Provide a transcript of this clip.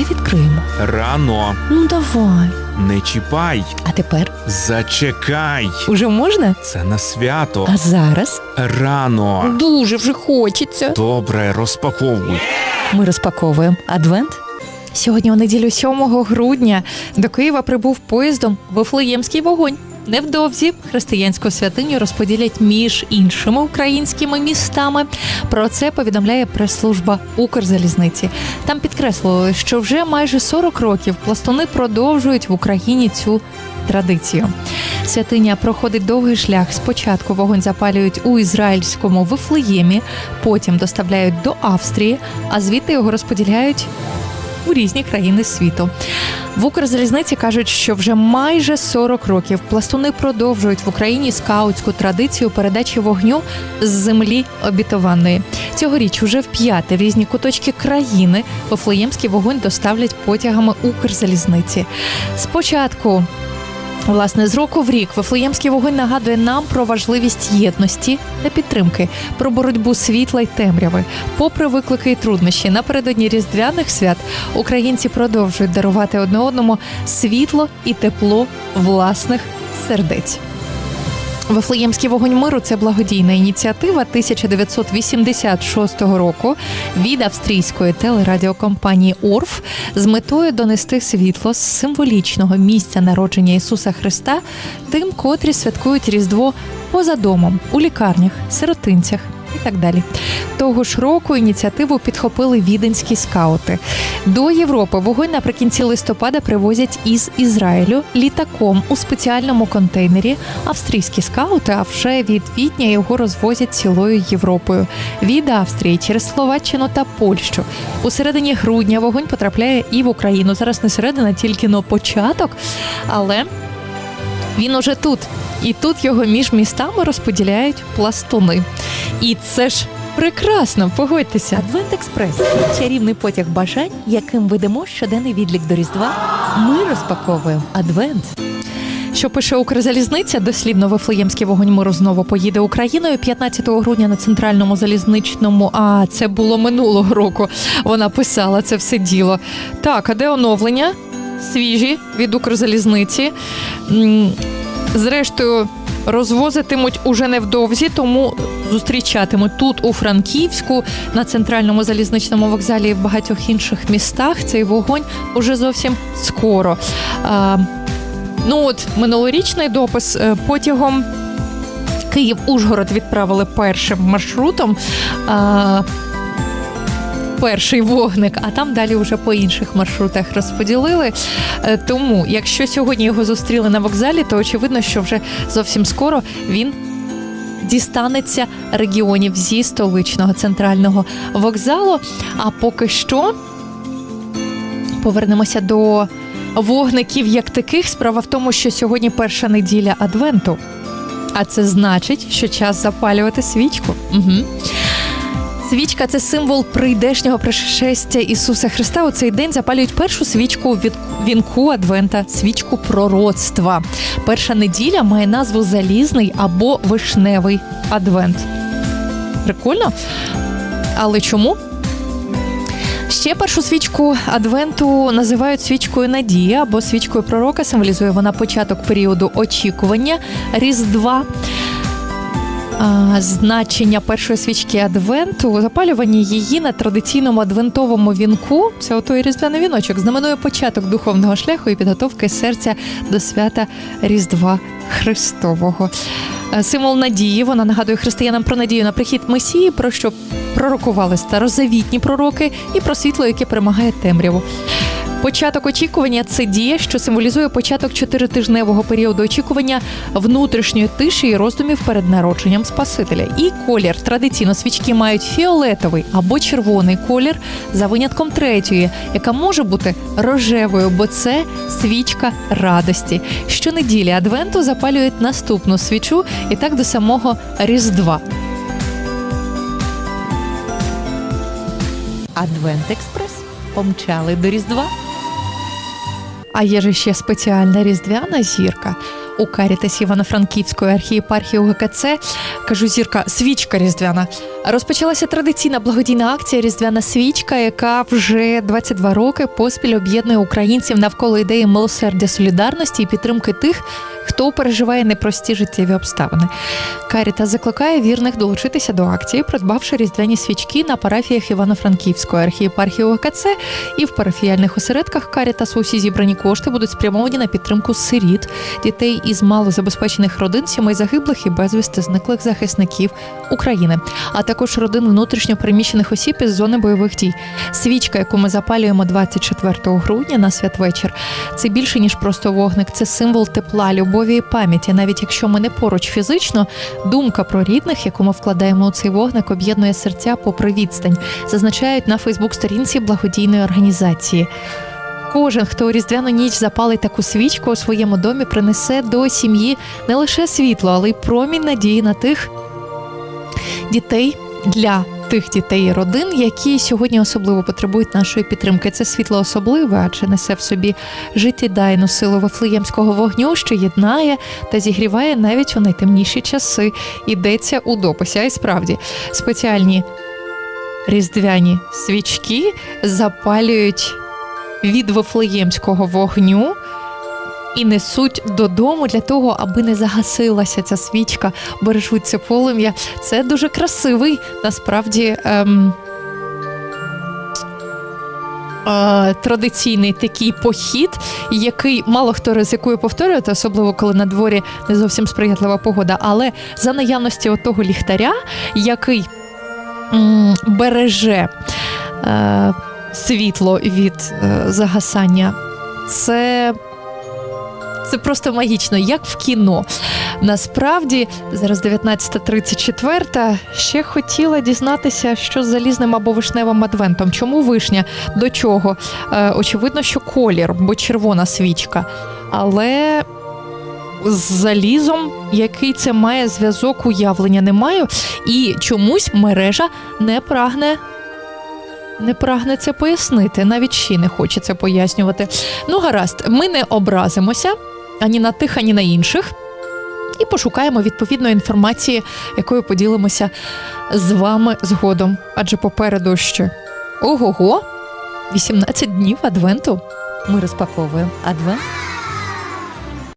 Давай відкриємо. Рано. Ну давай. Не чіпай. А тепер Зачекай. уже можна? Це на свято. А зараз Рано. дуже вже хочеться. Добре, розпаковуй. Ми розпаковуємо адвент. Сьогодні, у неділю 7 грудня, до Києва прибув поїздом Вифлеємський вогонь. Невдовзі християнську святиню розподілять між іншими українськими містами. Про це повідомляє прес-служба Укрзалізниці. Там підкреслили, що вже майже 40 років пластуни продовжують в Україні цю традицію. Святиня проходить довгий шлях. Спочатку вогонь запалюють у ізраїльському Вифлеємі, потім доставляють до Австрії, а звідти його розподіляють у різні країни світу. В Укрзалізниці кажуть, що вже майже 40 років пластуни продовжують в Україні скаутську традицію передачі вогню з землі обітованої. Цьогоріч уже в п'яте в різні куточки країни Вифлеємський вогонь доставлять потягами Укрзалізниці. Спочатку Власне, з року в рік Вифлеємський вогонь нагадує нам про важливість єдності та підтримки, про боротьбу світла й темряви. Попри виклики і труднощі, напередодні різдвяних свят українці продовжують дарувати одне одному світло і тепло власних сердець. Вифлеємський вогонь миру це благодійна ініціатива 1986 року від австрійської телерадіокомпанії Орф з метою донести світло з символічного місця народження Ісуса Христа тим, котрі святкують Різдво поза домом, у лікарнях, сиротинцях. І так далі того ж року ініціативу підхопили віденські скаути. До Європи вогонь наприкінці листопада привозять із Ізраїлю літаком у спеціальному контейнері. Австрійські скаути, а вже від квітня його розвозять цілою Європою від Австрії через Словаччину та Польщу. У середині грудня вогонь потрапляє і в Україну. Зараз не середина, тільки но початок, але він уже тут. І тут його між містами розподіляють пластуни. І це ж прекрасно, погодьтеся. Адвент Експрес чарівний потяг бажань, яким ведемо щоденний відлік до Різдва. Ми розпаковуємо Адвент. Що пише Укрзалізниця, дослівно Вифлеємський вогонь миру знову поїде Україною 15 грудня на центральному залізничному. А це було минулого року. Вона писала це все діло. Так, а де оновлення? Свіжі від Укрзалізниці. Зрештою, розвозитимуть уже невдовзі, тому зустрічатимуть тут, у Франківську, на центральному залізничному вокзалі і в багатьох інших містах. Цей вогонь уже зовсім скоро. А, ну от минулорічний допис е, потягом. Київ-Ужгород відправили першим маршрутом. А, Перший вогник, а там далі вже по інших маршрутах розподілили. Е, Тому, якщо сьогодні його зустріли на вокзалі, то очевидно, що вже зовсім скоро він дістанеться регіонів зі столичного центрального вокзалу. А поки що повернемося до вогників як таких. Справа в тому, що сьогодні перша неділя Адвенту. А це значить, що час запалювати свічку. Угу. Свічка це символ прийдешнього пришестя Ісуса Христа. У цей день запалюють першу свічку від вінку Адвента, свічку пророцтва. Перша неділя має назву Залізний або Вишневий Адвент. Прикольно? Але чому? Ще першу свічку Адвенту називають свічкою надії або свічкою пророка. Символізує вона початок періоду очікування Різдва. Значення першої свічки Адвенту, запалювання її на традиційному адвентовому вінку, це отой різдвяний віночок, знаменує початок духовного шляху і підготовки серця до свята Різдва Христового. Е, Символ надії, вона нагадує християнам про надію на прихід Месії, про що пророкували старозавітні пророки, і про світло, яке перемагає темряву. Початок очікування це дія, що символізує початок чотиритижневого періоду очікування внутрішньої тиші і роздумів перед народженням Спасителя. І колір традиційно свічки мають фіолетовий або червоний колір за винятком третьої, яка може бути рожевою, бо це свічка радості. Щонеділі Адвенту запалюють наступну свічу і так до самого Різдва. Адвент Експрес помчали до Різдва. А є ж ще спеціальна різдвяна зірка. У Карітасі Івано-Франківської архієпархії УГКЦ кажу, зірка свічка різдвяна. Розпочалася традиційна благодійна акція Різдвяна свічка, яка вже 22 роки поспіль об'єднує українців навколо ідеї милосердя, солідарності і підтримки тих, хто переживає непрості життєві обставини. Каріта закликає вірних долучитися до акції, придбавши різдвяні свічки на парафіях Івано-Франківської архієпархії ОКЦ і в парафіяльних осередках Карітасу усі зібрані кошти будуть спрямовані на підтримку сиріт, дітей із малозабезпечених родин, сімей загиблих і безвісти зниклих захисників України, а також родин внутрішньо переміщених осіб із зони бойових дій. Свічка, яку ми запалюємо 24 грудня на святвечір, це більше ніж просто вогник, це символ тепла, любові і пам'яті. Навіть якщо ми не поруч фізично, думка про рідних, яку ми вкладаємо у цей вогник, об'єднує серця попри відстань, зазначають на Фейсбук-сторінці благодійної організації. Кожен, хто у різдвяну ніч запалить таку свічку у своєму домі, принесе до сім'ї не лише світло, але й промінь надії на тих дітей для тих дітей і родин, які сьогодні особливо потребують нашої підтримки. Це світло особливе, адже несе в собі життєдайну силу вифлеємського вогню, що єднає та зігріває навіть у найтемніші часи. Йдеться у дописі. А й справді спеціальні різдвяні свічки запалюють від вифлеємського вогню. І несуть додому для того, аби не загасилася ця свічка, бережуть це полум'я. Це дуже красивий, насправді. Ем, е, Традиційний такий похід, який мало хто ризикує повторювати, особливо коли на дворі не зовсім сприятлива погода. Але за наявності того ліхтаря, який м, береже е, світло від е, загасання, це це просто магічно, як в кіно. Насправді, зараз 19.34, ще хотіла дізнатися, що з залізним або вишневим адвентом. Чому вишня? До чого? Е, очевидно, що колір, бо червона свічка. Але з залізом, який це має зв'язок, уявлення не маю. І чомусь мережа не прагне. Не прагне це пояснити, навіть ще не хоче це пояснювати. Ну, гаразд, ми не образимося ані на тих, ані на інших. І пошукаємо відповідної інформації, якою поділимося з вами згодом. Адже попереду ще ого-го, 18 днів адвенту. Ми розпаковуємо адвент.